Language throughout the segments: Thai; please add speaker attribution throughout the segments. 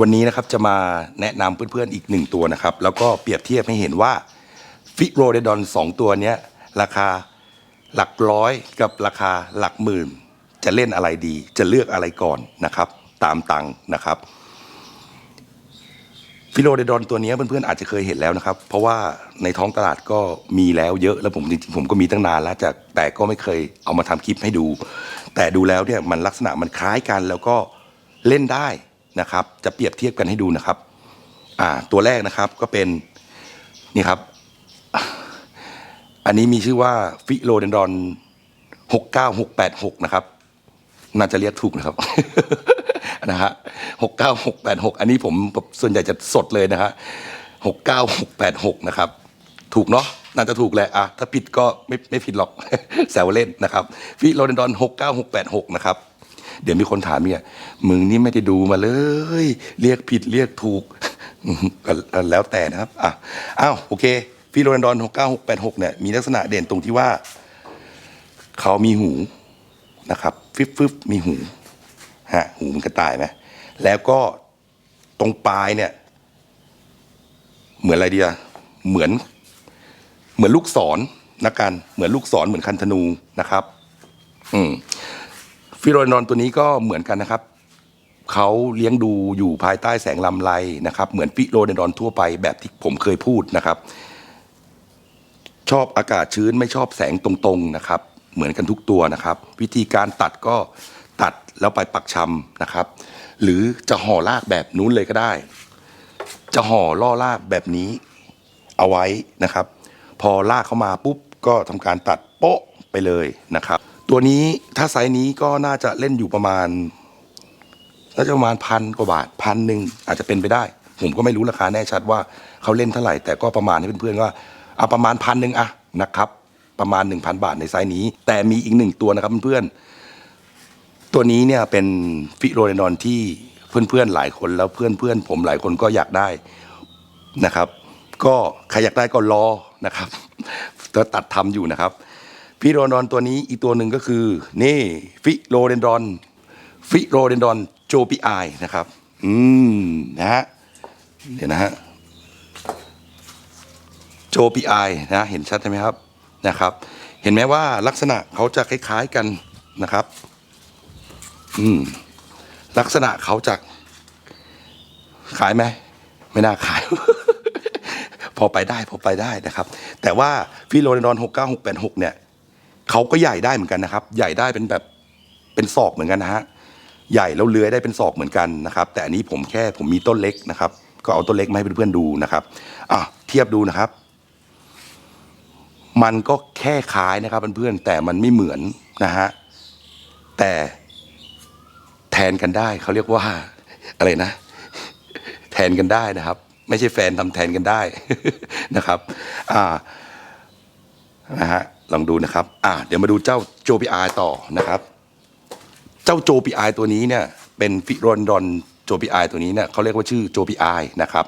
Speaker 1: วันนี้นะครับจะมาแนะนำเพื่อนๆอีกหนึ่งตัวนะครับ แล้วก็เปรียบเทียบให้เห็นว่าฟิโรเดดอนสองตัวเนี้ยราคาหลักร้อยกับราคาหลักหมื่น จะเล่นอะไรดี จะเลือกอะไรก่อนนะครับ ตามตังค์นะครับฟิโลเดดอนตัวนี้เพื่อนๆอาจจะเคยเห็นแล้วนะครับ เพราะว่าในท้องตลาดก็มีแล้วเยอะแล้วผมจริงๆผมก็มีตั้งนานแล้วจากแต่ก็ไม่เคยเอามาทำคลิปให้ดู แต่ดูแล้วเนี่ยมันลักษณะมันคล้ายกันแล้วก็เล่นได้ นะครับ จะเปรียบเทียบกันให้ดูนะครับ อ่า ตัวแรกนะครับก็เป็นนี่ครับ อันนี้มีชื่อว่าฟิโลเดนดอนหกเก้าหกแปดหกนะครับน่าจะเรียกถูกนะครับนะฮะหกเก้าหกแปดหกอันนี้ผมส่วนใหญ่จะสดเลยนะฮะหกเก้าหกแปดหกนะครับ ถูกเนาะน่าจะถูกแหละอะถ้าผิดก็ไม่ไม่ผิดหรอกแซวเล่นนะครับฟิโลเดนดอนหกเก้าหกแปดหกนะครับ เดี๋ยวมีคนถามเนี่ยมึงนี่ไม่ได้ดูมาเลย เรียกผิดเรียกถูกก็แล้วแต่นะครับอะอ้าวโอเคฟิโลเดนดอนหกเก้าหกแปดหกเนี่ยมีลักษณะเด่นตรงที่ว่า เขามีหูนะครับฟิบฟิบมีหูฮะหูมันกระต่ายไหมแล้วก็ตรงปลายเนี่ย เหมือนอะไรดีอะเหมือน เหมือนลูกศรนะกัน เหมือนลูกศรเหมือนคันธนูนะครับ อืม ฟิโรนอนตัวนี้ก็เหมือนกันนะครับ เขาเลี้ยงดูอยู่ภายใต้แสงลำไรนะครับ เหมือนฟิโรเดนดอนทั่วไปแบบที่ผมเคยพูดนะครับ ชอบอากาศชื้นไม่ชอบแสงตรงๆนะครับ เหมือนกันทุกตัวนะครับ วิธีการตัดก็ตัดแล้วไปปักชำนะครับ หรือจะห่อรากแบบนู้นเลยก็ได้ จะห่อล่อรากแบบนี้เอาไว้นะครับ พอลากเข้ามาปุ๊บก็ทำการตัดโป๊ะไปเลยนะครับ ตัวนี้ถ้าไซส์นี้ก็น่าจะเล่นอยู่ประมาณน่าจะประมาณพันกว่าบาทพันหนึ่งอาจจะเป็นไปได้ ผมก็ไม่รู้ราคาแน่ชัดว่าเขาเล่นเท่าไหร่ แต่ก็ประมาณให้เพื่อนๆว่าเอาประมาณพันหนึ่งอะนะครับ ประมาณ 1,000 บาทในไซส์นี้ แต่มีอีกหนึ่งตัวนะครับเพื่อนๆตัวนี้เนี่ยเป็นฟิโรเดนอนที่เพื่อนๆหลายคนแล้วเพื่อนๆผมหลายคนก็อยากได้นะครับ ก็ใครอยากได้ก็รอนะครับก็ตัดทำอยู่นะครับ ฟิโรเดนอนตัวนี้อีกตัวหนึ่งก็คือ นี่ ฟิโรเดนดอน ฟิโรเดนดอนโจปีไอนะครับ อืม นะฮะเดี๋ยวนะฮะโจปีไอนะเห็นชัดใช่ไหมครับนะครับ เห็นไหมว่าลักษณะเขาจะคล้ายๆกันนะครับ อืม ลักษณะเขาจะขายไหมไม่น่าขาย พอไปได้พอไปได้นะครับ แต่ว่าฟิโรเดนดอนหกเก้าหกแปดหกเนี่ย เขาก็ใหญ่ได้เหมือนกันนะครับ ใหญ่ได้เป็นแบบเป็นศอกเหมือนกันนะฮะใหญ่แล้วเลื้อยได้เป็นศอกเหมือนกันนะครับ แต่อันนี้ผมแค่ผมมีต้นเล็กนะครับ ก็เอาต้นเล็กมาให้เพื่อนๆดูนะครับอะเทียบดูนะครับ มันก็แค่คล้ายนะครับเพื่อนๆแต่มันไม่เหมือนนะฮะแต่แทนกันได้เขาเรียกว่าอะไรนะ แทนกันได้นะครับ ไม่ใช่แฟนทำแทนกันได้นะครับ อ่านะฮะ ลองดูนะครับ อ่า เดี๋ยวมาดูเจ้าโจปีไอต่อนะครับ เจ้าโจปีไอตัวนี้เนี่ย เป็นฟิโรนดอนโจปีไอตัวนี้เนี่ยเขาเรียกว่าชื่อโจปีไอนะครับ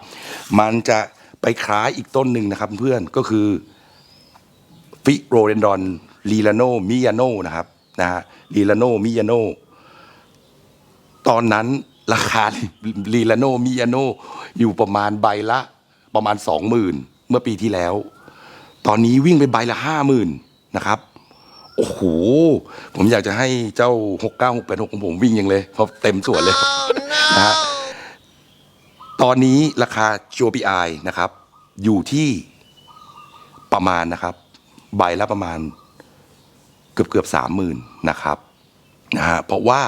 Speaker 1: มันจะไปคล้ายอีกต้นหนึ่งนะครับเพื่อนก็คือฟิโรเดนดอนลีลาโนมิยาโนนะครับนะฮะลีลาโนมิยาโนตอนนั้นราคาลีลาโนมิยาโนอยู่ประมาณใบละประมาณสองหมื่นเมื่อปีที่แล้ว ตอนนี้วิ่งไปใบละห้าหมื่น นะครับโอ้โหผมอยากจะให้เจ้าหกเก้าหกแปดหกของผมวิ่งยังเลยเพราะเต็มส่วนเลยนะฮะตอนนี้ราคา GPI นะครับ อยู่ที่ประมาณนะครับ ใบละประมาณเกือบเกือบสามหมื่นนะครับนะฮะเพราะว่า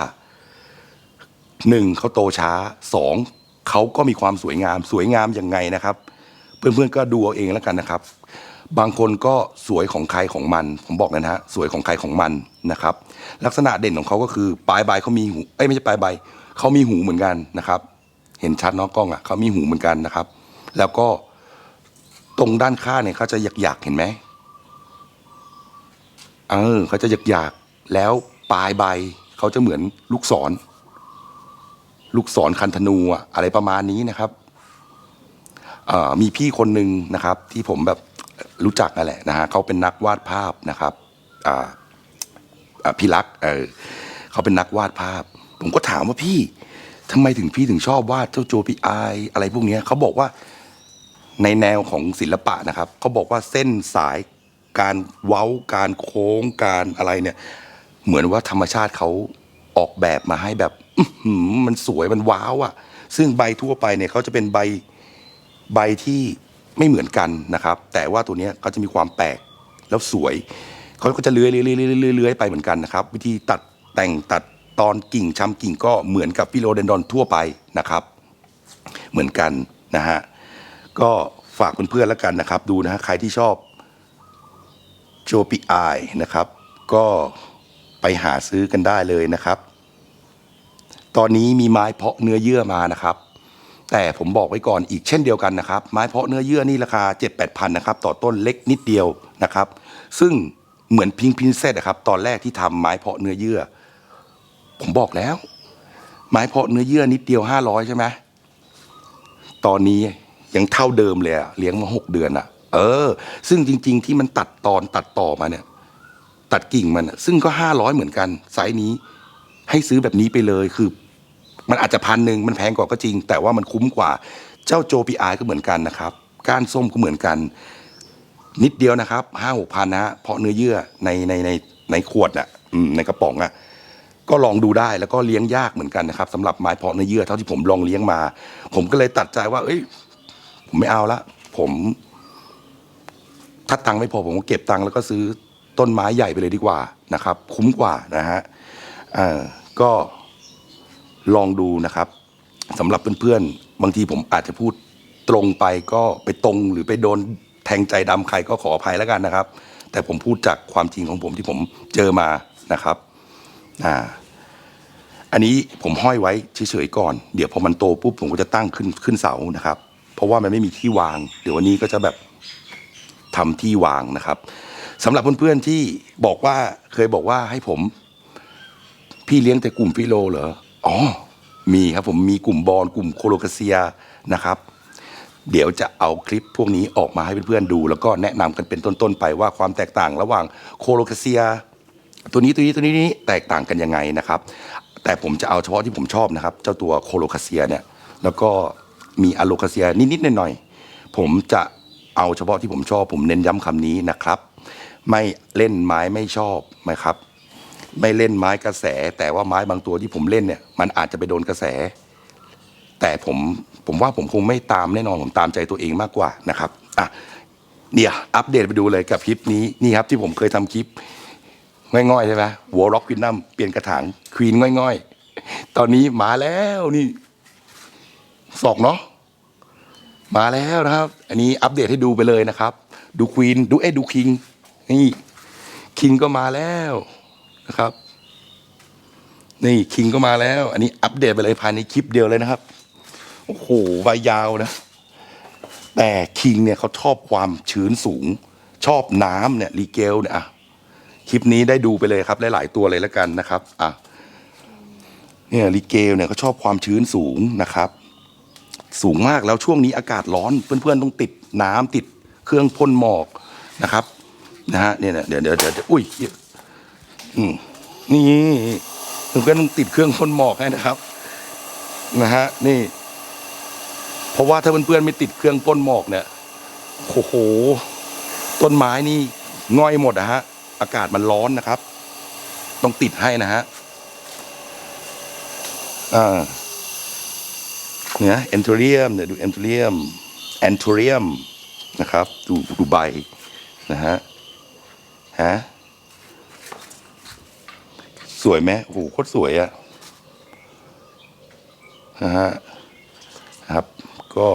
Speaker 1: หนึ่งเขาโตช้าสองเขาก็มีความสวยงาม สวยงามยังไงนะครับ เพื่อนๆก็ดูเอาเองแล้วกันนะครับ บางคนก็สวยของใครของมัน ผมบอกเลยนะฮะสวยของใครของมันนะครับ ลักษณะเด่นของเขาก็คือปลายใบเขามีหูเอ้ยไม่ใช่ปลายใบเขามีหูเหมือนกันนะครับ เห็นชัดเน้องกล้องอะเขามีหูเหมือนกันนะครับ แล้วก็ตรงด้านข้างเนี่ยเขาจะหยักๆเห็นไหมเออเขาจะหยักๆแล้วปลายใบเขาจะเหมือนลูกศร ลูกศรคันธนูอะอะไรประมาณนี้นะครับมีพี่คนหนึ่งนะครับ ที่ผมแบบ รู้จักนั่นแหละนะฮะเขาเป็นนักวาดภาพนะครับพี่รักเออเขาเป็นนักวาดภาพ ผมก็ถามว่าพี่ทำไมถึงพี่ถึงชอบวาดเจ้าโจปีไออะไรพวกนี้เขาบอกว่าในแนวของศิลปะนะครับเขาบอกว่าเส้นสายการเว้าการโค้งการอะไรเนี่ย เหมือนว่าธรรมชาติเขาออกแบบมาให้แบบมันสวยมันว้าวอะ่ะ ซึ่งใบทั่วไปเนี่ยเขาจะเป็นใบใบที่ ไม่เหมือนกันนะครับ แต่ว่าตัวนี้เขาจะมีความแปลกแล้วสวยเขาก็จะเลื้อยเลื้อยเลื้อยเลื้อยไปเหมือนกันนะครับ วิธีตัดแต่งตัดตอนกิ่งช้ำกิ่งก็เหมือนกับฟิโลเดนดอนทั่วไปนะครับ เหมือนกันนะฮะก็ฝากเพื่อนๆแล้วกันนะครับ ดูนะฮะใครที่ชอบโจปีไอนะครับ ก็ไปหาซื้อกันได้เลยนะครับ ตอนนี้มีไม้เพาะเนื้อเยื่อมานะครับ แต่ผมบอกไว้ก่อนอีกเช่นเดียวกันนะครับ ไม้เพาะเนื้อเยื่อนี่ราคา 7 8 0 0 0นะครับต่อต้นเล็กนิดเดียวนะครับ ซึ่งเหมือนพิงพินเซตนะครับตอนแรกที่ทำไม้เพาะเนื้อเยื่อ ผมบอกแล้ว ไม้เพาะเนื้อเยื่อนิดเดียว 500 ใช่ไหมตอนนี้ยังเท่าเดิมเลยอะเลี้ยงมาหกเดือนอะเออ ซึ่งจริง ๆ ที่มันตัดตอนตัดต่อมาเนี่ย ตัดกิ่งมันซึ่งก็ห้าร้อยเหมือนกันไซส์นี้ ให้ซื้อแบบนี้ไปเลยคือ มันอาจจะพันหนึ่งมันแพงกว่าก็จริง แต่ว่ามันคุ้มกว่า เจ้าโจปีไอก็เหมือนกันนะครับ ก้านส้มก็เหมือนกัน นิดเดียวนะครับห้าหกพันนะฮะเพาะเนื้อเยื่อในในในในขวดน่ะในกระป๋องอะก็ลองดูได้แล้วก็เลี้ยงยากเหมือนกันนะครับสำหรับไม้เพาะเนื้อเยื่อเท่าที่ผมลองเลี้ยงมา ผมก็เลยตัดใจว่า เอ้ย ผมไม่เอาละผมถ้าตังค์ไม่พอผมก็เก็บตังค์แล้วก็ซื้อต้นไม้ใหญ่ไปเลยดีกว่านะครับ คุ้มกว่านะฮะอ่อก็ ลองดูนะครับสำหรับเพื่อนๆ บางทีผมอาจจะพูดตรงไปก็ไปตรงหรือไปโดนแทงใจดำใครก็ขออภัยแล้วกันนะครับ แต่ผมพูดจากความจริงของผมที่ผมเจอมานะครับอ่าอันนี้ผมห้อยไว้เฉยๆก่อน เดี๋ยวพอมันโตปุ๊บผมก็จะตั้งขึ้นขึ้นเสานะครับ เพราะว่ามันไม่มีที่วาง เดี๋ยววันนี้ก็จะแบบทำที่วางนะครับสำหรับเพื่อนๆที่บอกว่าเคยบอกว่าให้ผม พี่เลี้ยงแต่กลุ่มฟิโลเหรอ อ๋อ มีครับผมมีกลุ่มบอลกลุ่มโคโลคาเซียนะครับ เดี๋ยวจะเอาคลิปพวกนี้ออกมาให้เพื่อนๆดู แล้วก็แนะนำกันเป็นต้นๆไปว่าความแตกต่างระหว่างโคโลคาเซีย ตัวนี้ตัวนี้ตัวนี้นี้แตกต่างกันยังไงนะครับ แต่ผมจะเอาเฉพาะที่ผมชอบนะครับ เจ้าตัวโคโลคาเซียเนี่ยแล้วก็มีอะโลคาเซียนิดๆหน่อยๆผมจะเอาเฉพาะที่ผมชอบผมเน้นย้ำคำนี้นะครับ ไม่เล่นไม้ไม่ชอบนะครับ ไม่เล่นไม้กระแส แต่ว่าไม้บางตัวที่ผมเล่นเนี่ย มันอาจจะไปโดนกระแส แต่ผมผมว่าผมคงไม่ตามแน่นอนผมตามใจตัวเองมากกว่านะครับอะเนี่ยอัปเดตไปดูเลยกับคลิปนี้นี่ครับที่ผมเคยทำคลิปง่อยๆใช่ไหมหัวร็อกควินนัมเปลี่ยนกระถางควีนง่อยๆ ตอนนี้มาแล้วนี่ศอกเนาะมาแล้วนะครับ อันนี้อัปเดตให้ดูไปเลยนะครับ ดูควีนดูเอ๊ดูคิงนี่คิงก็มาแล้ว นะครับ นี่คิงก็มาแล้ว อันนี้อัปเดตไปเลยภายในคลิปเดียวเลยนะครับ โอ้โหใบยาวนะ แต่คิงเนี่ยเขาชอบความชื้นสูง ชอบน้ำเนี่ยรีเกลเนี่ยอะคลิปนี้ได้ดูไปเลยครับหลายๆตัวเลยแล้วกันนะครับอะเนี่ยลิเกลเนี่ยเขาชอบความชื้นสูงนะครับ สูงมากแล้วช่วงนี้อากาศร้อนเพื่อนๆต้องติดน้ำติดเครื่องพ่นหมอกนะครับนะฮะเนี่ยเดี๋ยวเดี๋ยวเดี๋ยวอุ้ย นี่เพื่อนต้องติดเครื่องพ่นหมอกให้นะครับ นะฮะ นี่ เพราะว่าถ้าเพื่อนๆไม่ติดเครื่องพ่นหมอกเนี่ยโอ้โห ต้นไม้นี่ง่อยหมดนะฮะ อากาศมันร้อนนะครับ ต้องติดให้นะฮะอ่าเนี่ยแอนโทเรียมเนี่ยดูแอนโทเรียมแอนโทเรียมนะครับ ดูดูใบนะฮะฮะ สวยไหมโอ้โหโคตรสวยอะนะฮะครับ ก็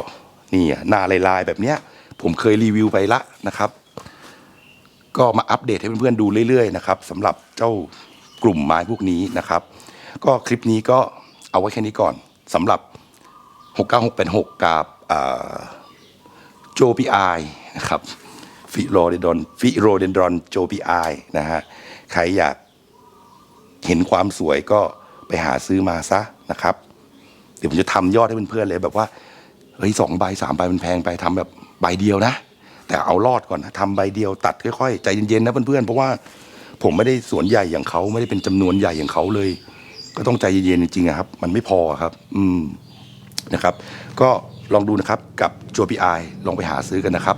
Speaker 1: นี่อะหน้าลายๆแบบเนี้ย ผมเคยรีวิวไปละนะครับ ก็มาอัปเดตให้เพื่อนๆดูเรื่อยๆนะครับสำหรับเจ้ากลุ่มไม้พวกนี้นะครับ ก็คลิปนี้ก็เอาไว้แค่นี้ก่อนสำหรับ 69686 กับโจพีไอนะครับฟิโรเดนดอนฟิโรเดนดอนโจพีไอนะฮะใครอยาก เห็นความสวยก็ไปหาซื้อมาซะนะครับ เดี๋ยวผมจะทำยอดให้เพื่อนๆเลยแบบว่าเฮ้ยสองใบสามใบมันแพงไปทำแบบใบเดียวนะ แต่เอารอดก่อนนะทำใบเดียวตัดค่อยๆใจเย็นๆนะเพื่อนๆเพราะว่าผมไม่ได้สวนใหญ่อย่างเขาไม่ได้เป็นจำนวนใหญ่อย่างเขาเลย ก็ต้องใจเย็นๆจริงๆครับ มันไม่พอครับ อืมนะครับ ก็ลองดูนะครับกับจัวพีไอลองไปหาซื้อกันนะครับ